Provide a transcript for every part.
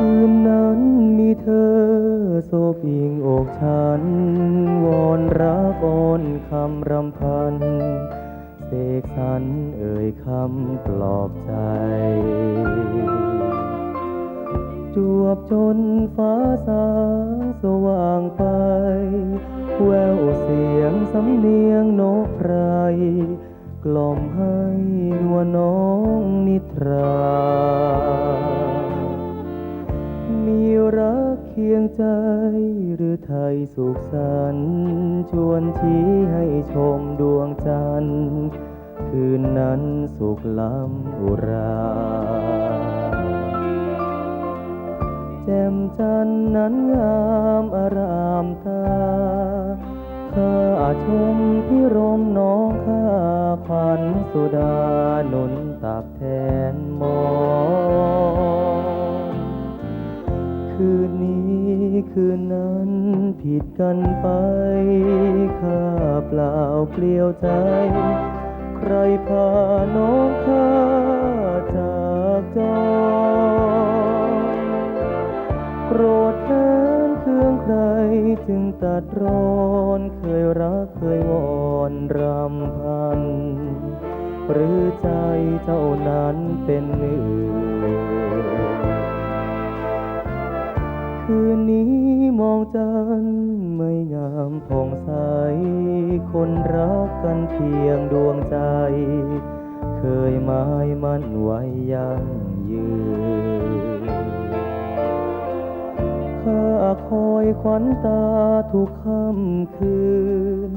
คืนนั้นมีเธอโซบิงอกฉัน วอนรักอ้อนคำรำพันเสกสรรเอ่ยคำปลอบใจ จวบจนฟ้าสางสว่างไป แววเสียงสำเนียงนกไพรกล่อมให้นัวน้องนิทรา คียงใจหรือไทยสุขสันชวนชี้ให้ชมดวงจันทร์คืนนั้นสุขล้ำอุรา แจ่มจันทร์นั้นงามอารามตา ข้าชมพิรมน้องข้าขวัญสุดาหนุน คืนนั้นผิดกันไป ข้าเปล่าเปลี่ยวใจ ใครพาน้องข้าจากจอโกรธแค้นเคืองใครจึงตัดร้อนเคยรักเคยวอนรำพัน หรือใจเจ้านั้นเป็นหนึ่ง จันไม่งามผ่องใส คนรักกันเพียงดวงใจ เคยหมายมั่นไว้ยังยืนข้าคอยขวัญตาทุกค่ำคืน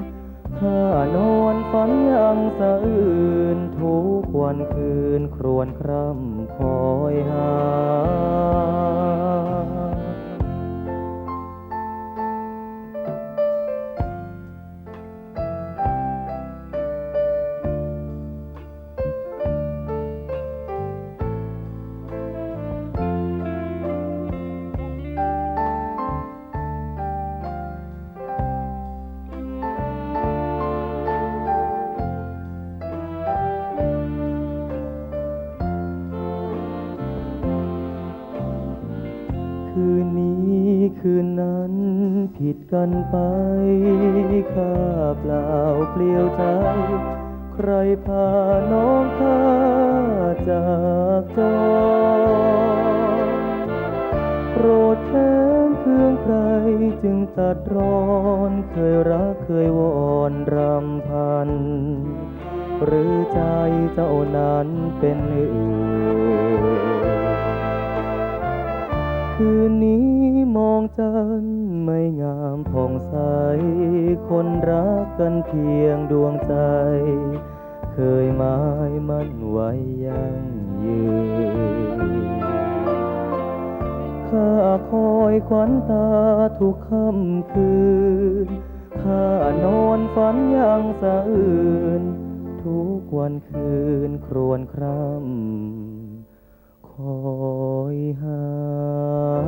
ข้านอนฝันยังสะอื่น ทุกวันคืนครวญคร่ำคอยหา คืนนี้คืนนั้นผิดกันไป ข้าเปล่าเปลี่ยวใจ ใครพาน้องข้าจากจอโกรธแค้นเคืองใครจึงตัดร้อนเคยรักเคยวอนรำพัน หรือใจเจ้านั้นเป็นอื่น คืนนี้มองจันไม่งามผ่องใส คนรักกันเพียงดวงใจ เคยหมายมั่นไว้ยังยืนข้าคอยขวัญตาทุกค่ำคืน ข้านอนฝันยังสะอื่น ทุกวันคืนครวญคร่ำ hoy ha.